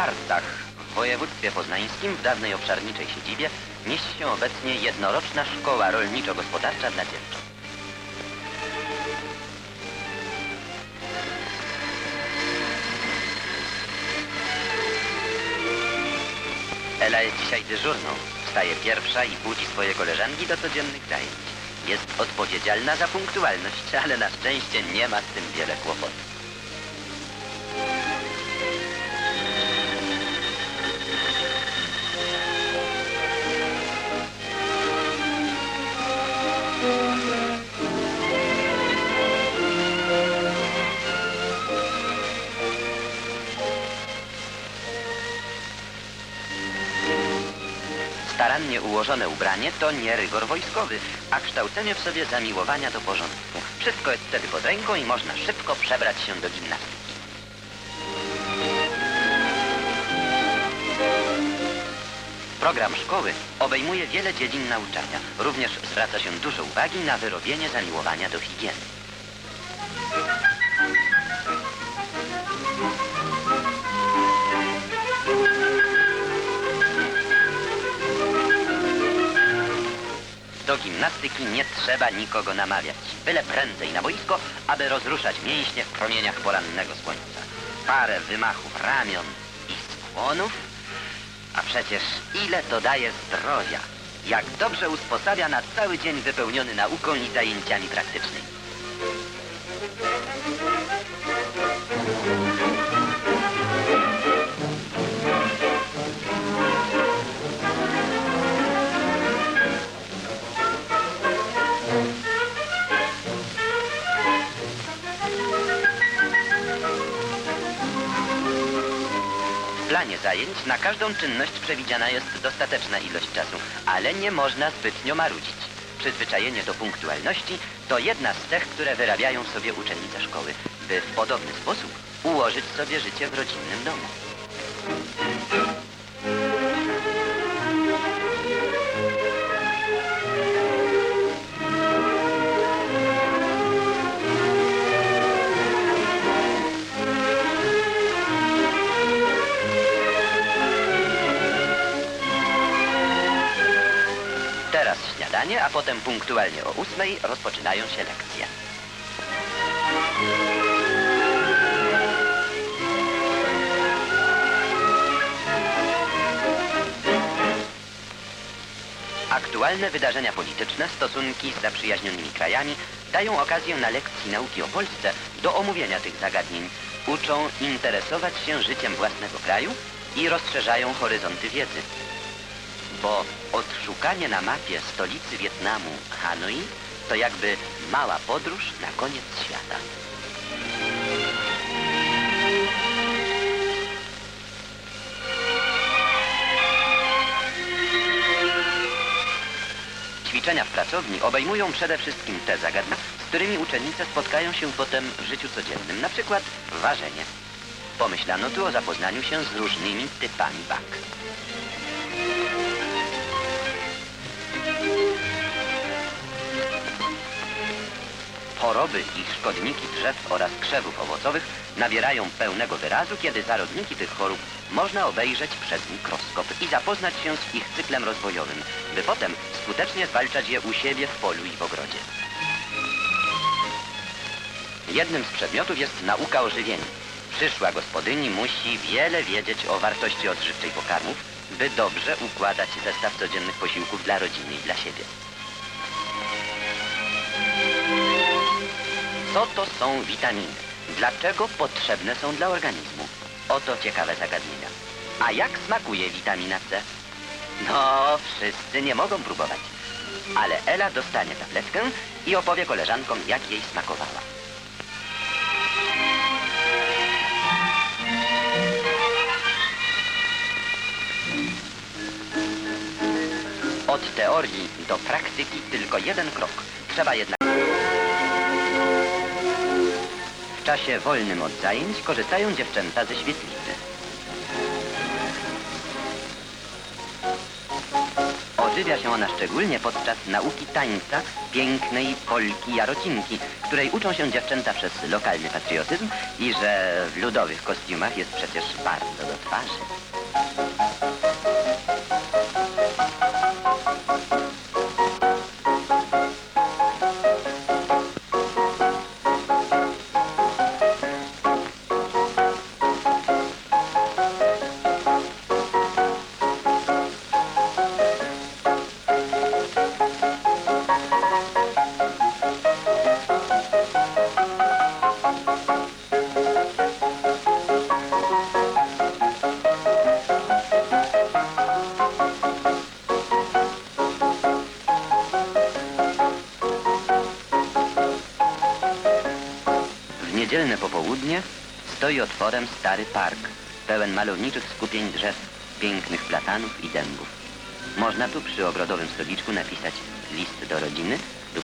Tarcach w województwie poznańskim w dawnej obszarniczej siedzibie mieści się obecnie jednoroczna szkoła rolniczo-gospodarcza dla dziewcząt. Ela jest dzisiaj dyżurną. Wstaje pierwsza i budzi swoje koleżanki do codziennych zajęć. Jest odpowiedzialna za punktualność, ale na szczęście nie ma z tym wiele kłopotów. Starannie ułożone ubranie to nie rygor wojskowy, a kształcenie w sobie zamiłowania do porządku. Wszystko jest wtedy pod ręką i można szybko przebrać się do gimnastyki. Program szkoły obejmuje wiele dziedzin nauczania. Również zwraca się dużo uwagi na wyrobienie zamiłowania do higieny. Gimnastyki nie trzeba nikogo namawiać. Byle prędzej na boisko, aby rozruszać mięśnie w promieniach porannego słońca. Parę wymachów ramion i skłonów, a przecież ile to daje zdrowia. Jak dobrze usposabia na cały dzień wypełniony nauką i zajęciami praktycznymi. Planie zajęć na każdą czynność przewidziana jest dostateczna ilość czasu, ale nie można zbytnio marudzić. Przyzwyczajenie do punktualności to jedna z cech, które wyrabiają sobie uczennice szkoły, by w podobny sposób ułożyć sobie życie w rodzinnym domu. Teraz śniadanie, a potem punktualnie o ósmej rozpoczynają się lekcje. Aktualne wydarzenia polityczne, stosunki z zaprzyjaźnionymi krajami dają okazję na lekcji nauki o Polsce do omówienia tych zagadnień. Uczą interesować się życiem własnego kraju i rozszerzają horyzonty wiedzy bo odszukanie na mapie stolicy Wietnamu, Hanoi, to jakby mała podróż na koniec świata. Ćwiczenia w pracowni obejmują przede wszystkim te zagadnienia, z którymi uczennice spotkają się potem w życiu codziennym, na przykład ważenie. Pomyślano tu o zapoznaniu się z różnymi typami bak. Choroby i szkodniki drzew oraz krzewów owocowych nabierają pełnego wyrazu, kiedy zarodniki tych chorób można obejrzeć przez mikroskop i zapoznać się z ich cyklem rozwojowym, by potem skutecznie zwalczać je u siebie w polu i w ogrodzie. Jednym z przedmiotów jest nauka o żywieniu. Przyszła gospodyni musi wiele wiedzieć o wartości odżywczej pokarmów, by dobrze układać zestaw codziennych posiłków dla rodziny i dla siebie. Co to są witaminy? Dlaczego potrzebne są dla organizmu? Oto ciekawe zagadnienia. A jak smakuje witamina C? No, wszyscy nie mogą próbować. Ale Ela dostanie tabletkę i opowie koleżankom, jak jej smakowała. Od teorii do praktyki tylko jeden krok. Trzeba jednak... czasie wolnym od zajęć korzystają dziewczęta ze świetlicy. Ożywi odżywia się ona szczególnie podczas nauki tańca pięknej Polki Jarocinki, której uczą się dziewczęta przez lokalny patriotyzm i że w ludowych kostiumach jest przecież bardzo do twarzy. Niedzielne popołudnie stoi otworem stary park, pełen malowniczych skupień drzew, pięknych platanów i dębów. Można tu przy ogrodowym stoliczku napisać list do rodziny